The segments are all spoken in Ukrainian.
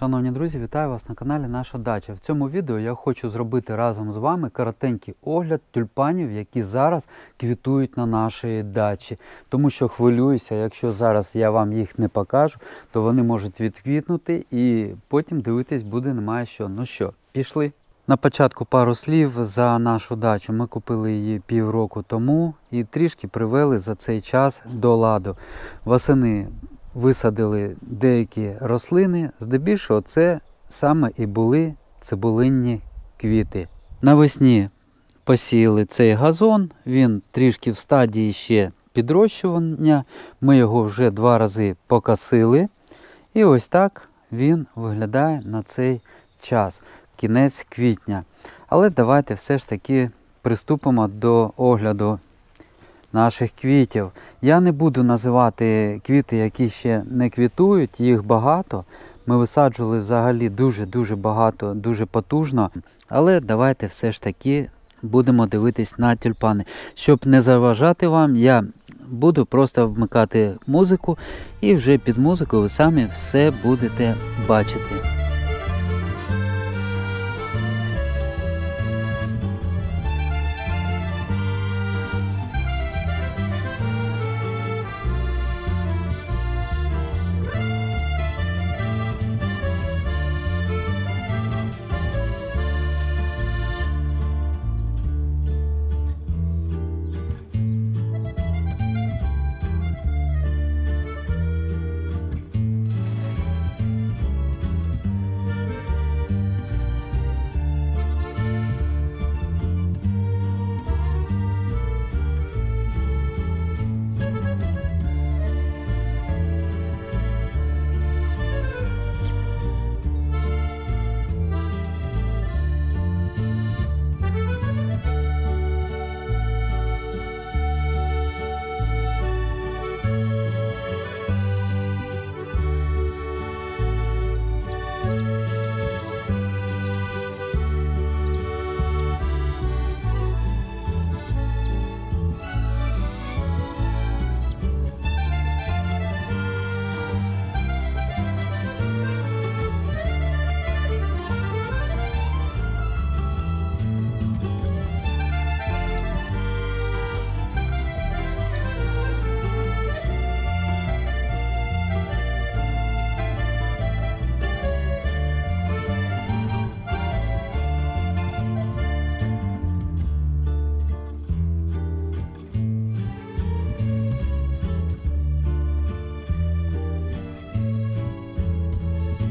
Шановні друзі, вітаю вас на каналі Наша Дача. В цьому відео я хочу зробити разом з вами коротенький огляд тюльпанів, які зараз квітують на нашій дачі. Тому що хвилююся, якщо зараз я вам їх не покажу, то вони можуть відквітнути і потім дивитись буде немає що. Ну що, пішли? На початку пару слів за нашу дачу. Ми купили її півроку тому і трішки привели за цей час до ладу. Восени висадили деякі рослини, здебільшого це саме і були цибулинні квіти. Навесні посіяли цей газон, він трішки в стадії ще підрощування. Ми його вже два рази покосили. І ось так він виглядає на цей час, кінець квітня. Але давайте все ж таки приступимо до огляду наших квітів. Я не буду називати квіти, які ще не квітують, їх багато. Ми висаджували взагалі дуже-дуже багато, дуже потужно. Але давайте все ж таки будемо дивитись на тюльпани. Щоб не заважати вам, я буду просто вмикати музику, і вже під музику ви самі все будете бачити.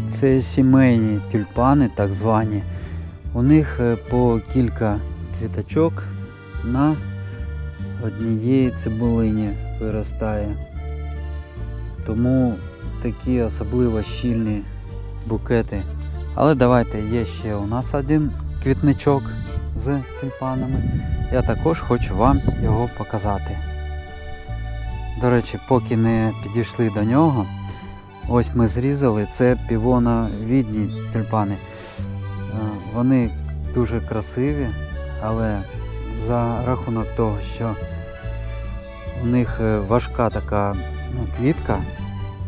Це сімейні тюльпани, так звані. У них е, по кілька квіточок на однієї цибулині виростає. Тому такі особливо щільні букети. Але давайте є ще у нас один квітничок з тюльпанами. Я також хочу вам його показати. До речі, поки не підійшли до нього, Ось ми зрізали, це півоновідні тюльпани. Е, Вони дуже красиві, але за рахунок того, що у них е, важка така ну, квітка,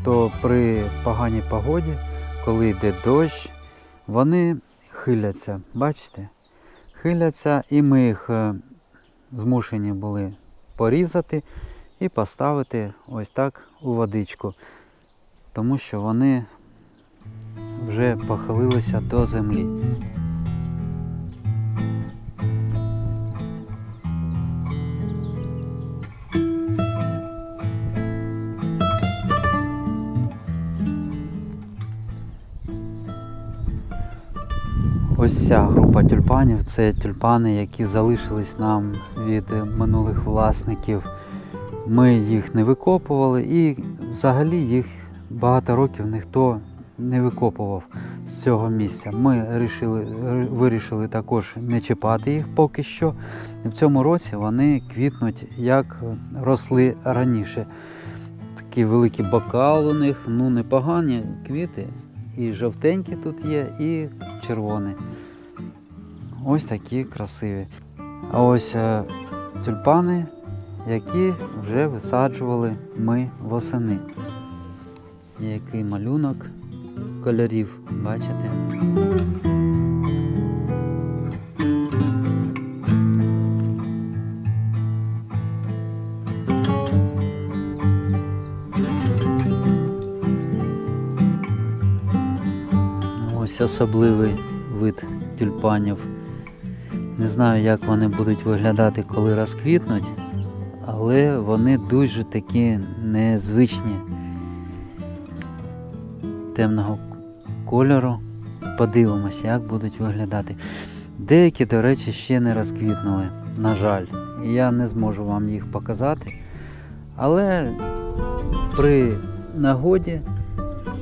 то при поганій погоді, коли йде дощ, вони хиляться. Бачите? Хиляться і ми їх е, змушені були порізати і поставити ось так у водичку тому що вони вже похилилися до землі. Ось ця група тюльпанів це тюльпани, які залишились нам від минулих власників. Ми їх не викопували і взагалі їх багато років ніхто не викопував з цього місця. Ми рішили, вирішили також не чіпати їх поки що. В цьому році вони квітнуть, як росли раніше. Такі великі бокал у них, ну непогані квіти. І жовтенькі тут є, і червоні. Ось такі красиві. А ось е, тюльпани, які вже висаджували ми восени який малюнок. кольорів, бачите? Ось особливий вид тюльпанів. Не знаю, як вони будуть виглядати, коли розквітнуть, але вони дуже такі незвичні темного кольору. Подивимося, як будуть виглядати. Деякі, до речі, ще не розквітнули, на жаль. Я не зможу вам їх показати. Але при нагоді,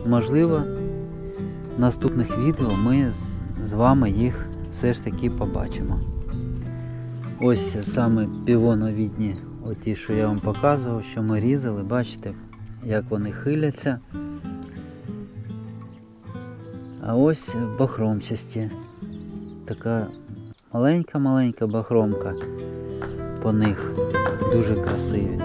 можливо, в наступних відео ми з вами їх все ж таки побачимо. Ось саме півоновідні, оті, що я вам показував, що ми різали, бачите, як вони хиляться. А ось бахромчасті. Така маленька-маленька бахромка по них. Дуже красиві.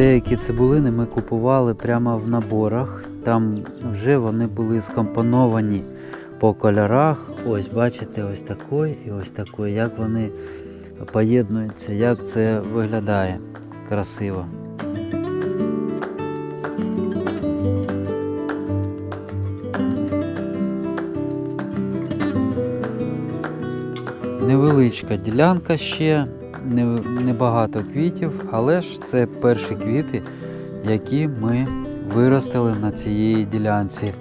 Деякі цибулини ми купували прямо в наборах. Там вже вони були скомпоновані по кольорах. Ось бачите, ось такий і ось такий, як вони поєднуються, як це виглядає красиво. Невеличка ділянка ще, небагато квітів, але ж це перші квіти, які ми виростили на цій ділянці.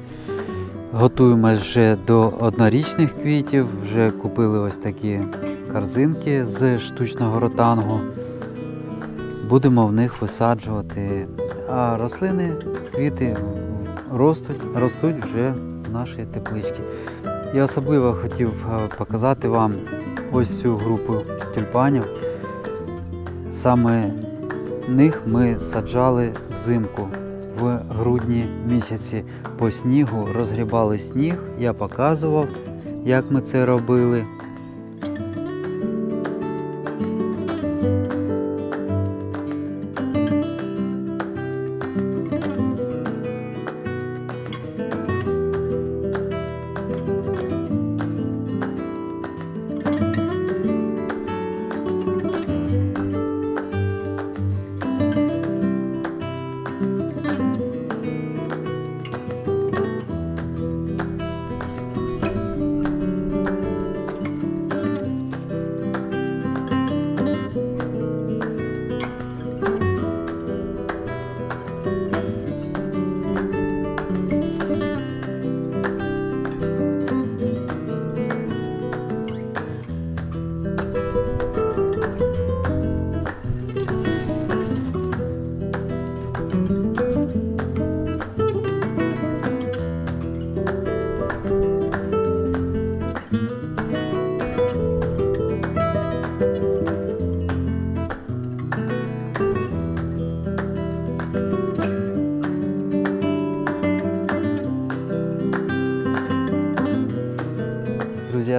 Готуємось вже до однорічних квітів, вже купили ось такі корзинки з штучного ротангу. Будемо в них висаджувати. А рослини, квіти ростуть, ростуть вже в нашій тепличці. Я особливо хотів е, показати вам ось цю групу тюльпанів. Саме них ми саджали взимку в грудні місяці по снігу, розгрібали сніг, я показував, як ми це робили.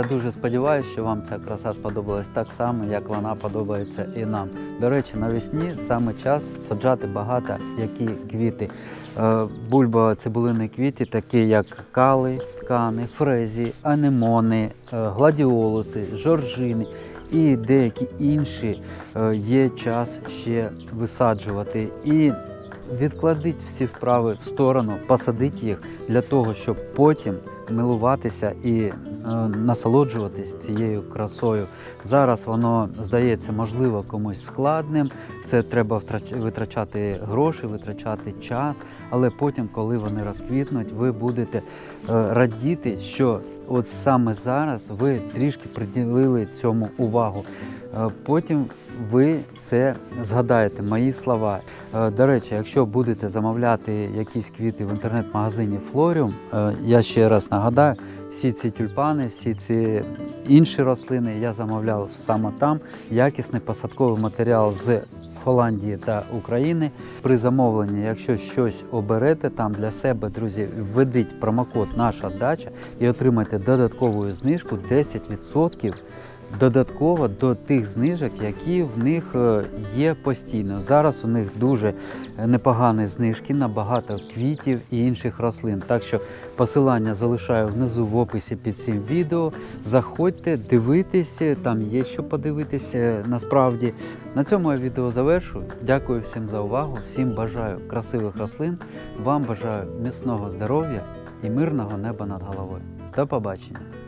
Я дуже сподіваюся, що вам ця краса сподобалась так само, як вона подобається і нам. До речі, навесні саме час саджати багато які квіти. Е, Бульба цибулини квіти, такі як кали, ткани, фрезі, анемони, е, гладіолуси, жоржини і деякі інші е, є час ще висаджувати. І відкладіть всі справи в сторону, посадіть їх для того, щоб потім милуватися і насолоджуватись цією красою. Зараз воно здається, можливо, комусь складним. Це треба витрачати гроші, витрачати час. Але потім, коли вони розквітнуть, ви будете е, радіти, що от саме зараз ви трішки приділили цьому увагу. Е, Потім ви це згадаєте, мої слова. Е, До речі, якщо будете замовляти якісь квіти в інтернет-магазині Флоріум, е, я ще раз нагадаю, всі ці тюльпани, всі ці інші рослини я замовляв саме там. Якісний посадковий матеріал з Голландії та України. При замовленні, якщо щось оберете там для себе, друзі, введіть промокод Наша дача і отримайте додаткову знижку 10% додатково до тих знижок, які в них е, є постійно. Зараз у них дуже непогані знижки на багато квітів і інших рослин. Так що посилання залишаю внизу в описі під цим відео. Заходьте, дивитесь, там є що подивитися насправді. На цьому я відео завершую. Дякую всім за увагу, всім бажаю красивих рослин, вам бажаю міцного здоров'я і мирного неба над головою. До побачення!